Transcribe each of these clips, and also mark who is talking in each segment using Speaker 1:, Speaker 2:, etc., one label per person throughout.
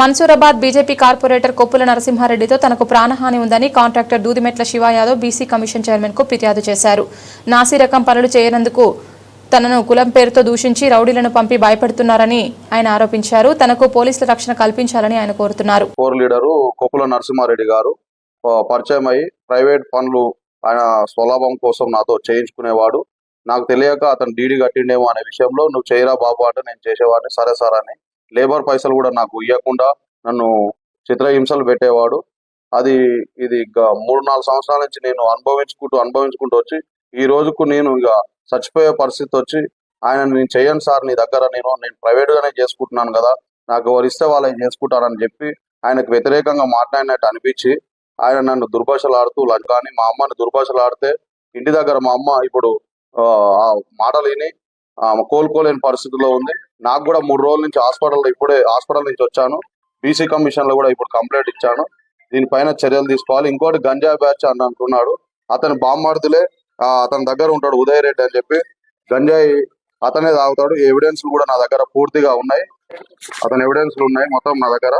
Speaker 1: Mansoorabad BJP corporator Koppula నరసింహారెడ్డితో తనకు ప్రాణహాని ఉందని contractor Dudimetla Shiva Yadav BC commission చైర్మన్కు ఫిర్యాదు చేశారు. నాసి రకం పనులు చేయనందుకు తనను కులం పేరుతో దూషించి రౌడీలను పంపి భయపెడుతున్నారని ఆయన ఆరోపించారు. తనకు పోలీసుల రక్షణ కల్పించాలని ఆయన కోరుతున్నారు.
Speaker 2: కోర్ లీడరు కొప్పుల నరసింహారెడ్డి గారు పరిచయం అయ్యి ప్రైవేట్ పనులు ఆయన స్వలాభం కోసం నాతో చేయించుకునేవాడు. నాకు తెలియక అతను డీడీ కట్టిండేమో అనే విషయంలో నువ్వు చేయరా బాబు అంటే నేను చేసేవాడిని సరే సార్ అని లేబర్ పైసలు కూడా నాకు ఇవ్వకుండా నన్ను చిత్రహింసలు పెట్టేవాడు. అది ఇది ఇక మూడు నాలుగు సంవత్సరాల నుంచి నేను అనుభవించుకుంటూ అనుభవించుకుంటూ వచ్చి ఈ రోజుకు నేను ఇక చచ్చిపోయే పరిస్థితి వచ్చి ఆయన నేను చేయను సార్ నీ దగ్గర నేను నేను ప్రైవేట్ గానే చేసుకుంటున్నాను కదా నాకు ఎవరు ఇస్తే వాళ్ళని చేసుకుంటానని చెప్పి ఆయనకు వ్యతిరేకంగా మాట్లాడినట్టు అనిపించి ఆయన నన్ను దుర్భాషలాడుతూ లంచ్ కానీ మా అమ్మని దుర్భాషలు ఆడితే ఇంటి దగ్గర మా అమ్మ ఇప్పుడు ఆ, ఆ మాటలు విని ఆ, కోలుకోలేని పరిస్థితిలో ఉంది. నాకు కూడా మూడు రోజుల నుంచి హాస్పిటల్ ఇప్పుడే హాస్పిటల్ నుంచి వచ్చాను. బీసీ కమిషన్లో కూడా ఇప్పుడు కంప్లైంట్ ఇచ్చాను. దీనిపైన చర్యలు తీసుకోవాలి. ఇంకోటి గంజా బ్యాచ్ అని అంటున్నాడు అతని బామ్మర్దులే ఆ, అతని దగ్గర ఉంటాడు ఉదయ్ రెడ్డి అని చెప్పి. గంజాయి అతనే తాగుతాడు. ఎవిడెన్స్ కూడా నా దగ్గర పూర్తిగా ఉన్నాయి. అతని ఎవిడెన్స్ ఉన్నాయి మొత్తం నా దగ్గర.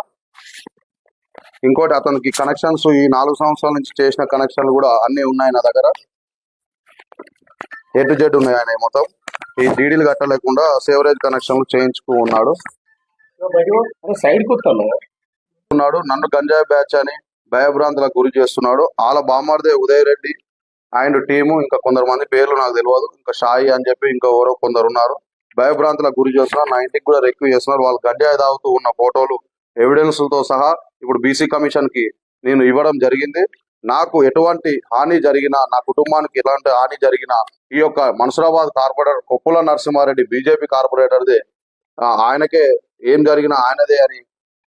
Speaker 2: ఇంకోటి అతనికి కనెక్షన్స్ ఈ నాలుగు సంవత్సరాల నుంచి చేసిన కనెక్షన్లు కూడా అన్ని ఉన్నాయి నా దగ్గర. ఎటు జెడ్ ఉన్నాయి ఆయన మొత్తం. ఈ డీడీలు కట్టలేకుండా సేవరేజ్ కనెక్షన్లు చేయించుకు ఉన్నాడు.
Speaker 3: సైడ్
Speaker 2: ఉన్నాడు. నన్ను గంజాయి బ్యాచ్ అని భయభ్రాంతులకు గురి చేస్తున్నాడు. వాళ్ళ బామ్మర్దే ఉదయ్ రెడ్డి అండ్ టీము ఇంకా కొందరు మంది పేర్లు నాకు తెలియదు. ఇంకా షాయి అని చెప్పి ఇంకా ఎవరో కొందరు ఉన్నారు. భయభ్రాంతులకు గురి చేస్తున్నారు. నా ఇంటికి కూడా రెక్యూ చేస్తున్నారు. వాళ్ళు గంజాయి తాగుతూ ఉన్న ఫోటోలు ఎవిడెన్స్తో సహా ఇప్పుడు బీసీ కమిషన్కి నేను ఇవ్వడం జరిగింది. నాకు ఎటువంటి హాని జరిగినా నా కుటుంబానికి ఎలాంటి హాని జరిగినా ఈ యొక్క మన్సూరాబాద్ కార్పొరేటర్ కొప్పుల నరసింహారెడ్డి బీజేపీ కార్పొరేటర్దే ఆ, ఆయనకే ఏం జరిగినా ఆయనదే అని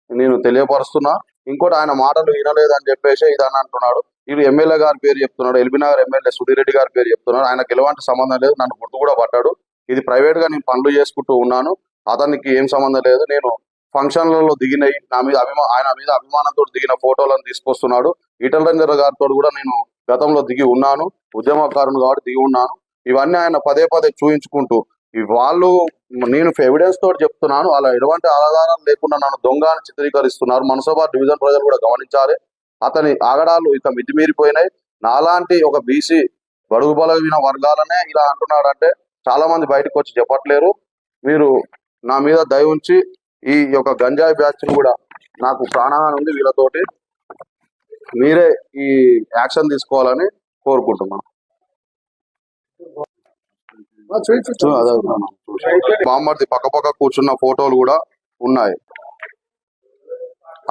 Speaker 2: నేను తెలియపరుస్తున్నా. ఇంకోటి ఆయన మాటలు వినలేదని చెప్పేసి ఇదని అంటున్నాడు. ఇది ఎమ్మెల్యే గారి పేరు చెప్తున్నాడు ఎల్బీనగర్ ఎమ్మెల్యే సుధీరెడ్డి గారి పేరు చెప్తున్నాడు. ఆయనకు ఎలాంటి సంబంధం లేదు నన్ను గుర్తు కూడా పట్టాడు. ఇది ప్రైవేట్గా నేను పనులు చేసుకుంటూ ఉన్నాను. అతనికి ఏం సంబంధం లేదు. నేను ఫంక్షన్లలో దిగినాయి నా మీద అభిమా ఆయన మీద అభిమానంతో దిగిన ఫోటోలను తీసుకొస్తున్నాడు. ఈటల రంజర్ గారితో కూడా నేను గతంలో దిగి ఉన్నాను. ఉద్యమకారుని కాబట్టి దిగి ఉన్నాను. ఇవన్నీ ఆయన పదే పదే చూయించుకుంటూ వాళ్ళు నేను ఎవిడెన్స్ తోటి చెప్తున్నాను. అలా ఎటువంటి ఆధారం లేకుండా నన్ను దొంగ అని చిత్రీకరిస్తున్నారు. మనసభా డివిజన్ ప్రజలు కూడా గమనించాలి. అతని ఆగడాలు ఇక మితిమీరిపోయినాయి. నాలాంటి ఒక బీసీ బడుగు బలగిన వర్గాలనే ఇలా అంటున్నాడంటే చాలా మంది బయటకు వచ్చి చెప్పట్లేరు. మీరు నా మీద దయ ఉంచి ఈ యొక్క గంజాయి బ్యాచ్ కూడా నాకు ప్రాణహాని ఉంది వీళ్ళతోటి. మీరే ఈ యాక్షన్ తీసుకోవాలని కోరుకుంటున్నాను. బామ్మర్ది పక్క పక్క కూర్చున్న ఫోటోలు కూడా ఉన్నాయి.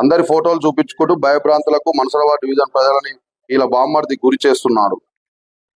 Speaker 2: అందరి ఫోటోలు చూపించుకుంటూ భయభ్రాంతులకు మనసరవా డివిజన్ ప్రజలని ఇలా బామ్మర్ది గురి చేస్తున్నాడు